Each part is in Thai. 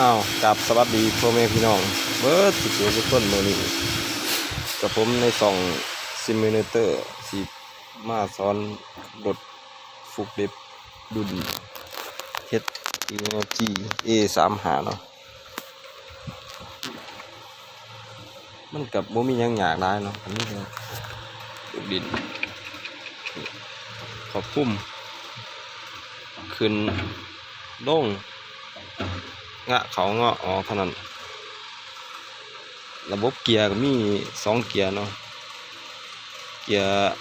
อ้าวกับสวัสดีพ่อแม่พี่น้อง เบิร์ดสุดทุกคนโมนี้กับผมในส่องซิมูเลเตอร์สิมาสอนรถฟุกเด็บดุนเฮดอีโนจีเอสามหาเนาะมันกับบ่มียังอยากได้เนาะอันนี้ก็ลูกดิน ขอบพุ่มขึ้นลง งะเขาเงาะออกเท่านั้น ระบบเกียร์ก็มีสองเกียร์เนาะ เกียร์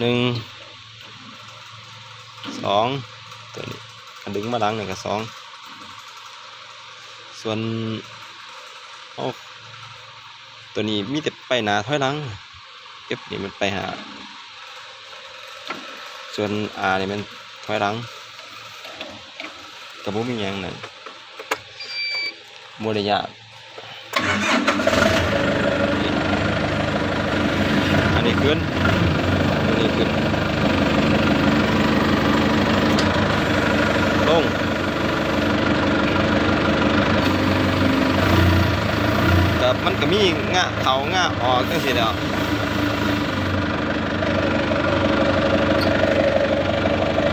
หนึ่งสองตัวนี้คันดึงมาดังหนึ่งกับสองส่วนเอาตัวนี้มีแต่ไปหนาถอยหลังเอฟนี่มันไปหา ส่วนอานี่มันถอยหลัง กับบุมีหยังนั่นโมเดยากอันนี้ขึ้น อันนี้ขึ้น ลงกับมันก็มีงะเขางะออกจังซี่แหล้ว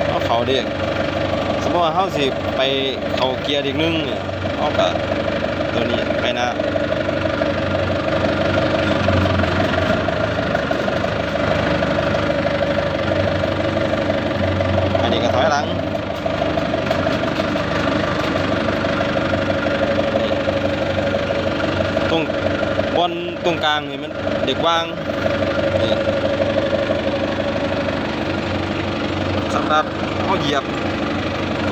เอาเขาเด็ก มมติว่าเขาสิไปเขาเกียร์อีกนึงเนี่ยเขาก็ตัวนี้ไปนะอันนี้ก็ถอยหลังตรงบนตรงกลางนี่มันเด็กว่างสำหรับเขาเหยียบ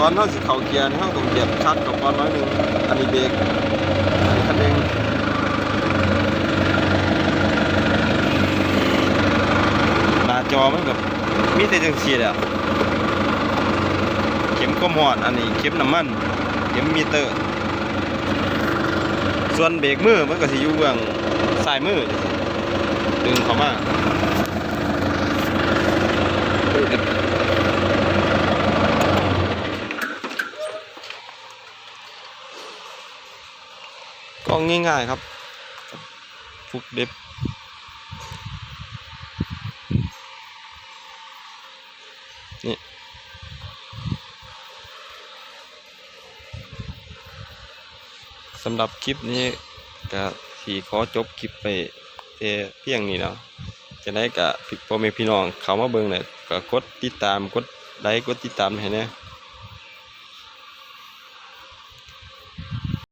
ก่อนเขาสิเข้าเกียร์นี่เขาต้องเหยียบคลัดกับก่อนน้อยหนึ่งอันนี้เบรกอันนี้คันเร่งหน้าจอมันกับมีแต่จังซี่แหละเข็มก็หอดอันนี้เข็มน้ำมันเข็มมิเตอร์ ส่วนเบรกมือมันก็สิอยู่เบื้องซ้ายมือดึงเข้ามา ก็ง่ายๆครับฟุกเด็บนี่สำหรับคลิปนี้ก็ที่ขอจบคลิปไปเพียงนี้เนาะจะได้กับพ่อแม่พี่น้องเขามาเบิ่งเนี่ยก็กดติดตามกดไลค์กดติดตามให้แนะ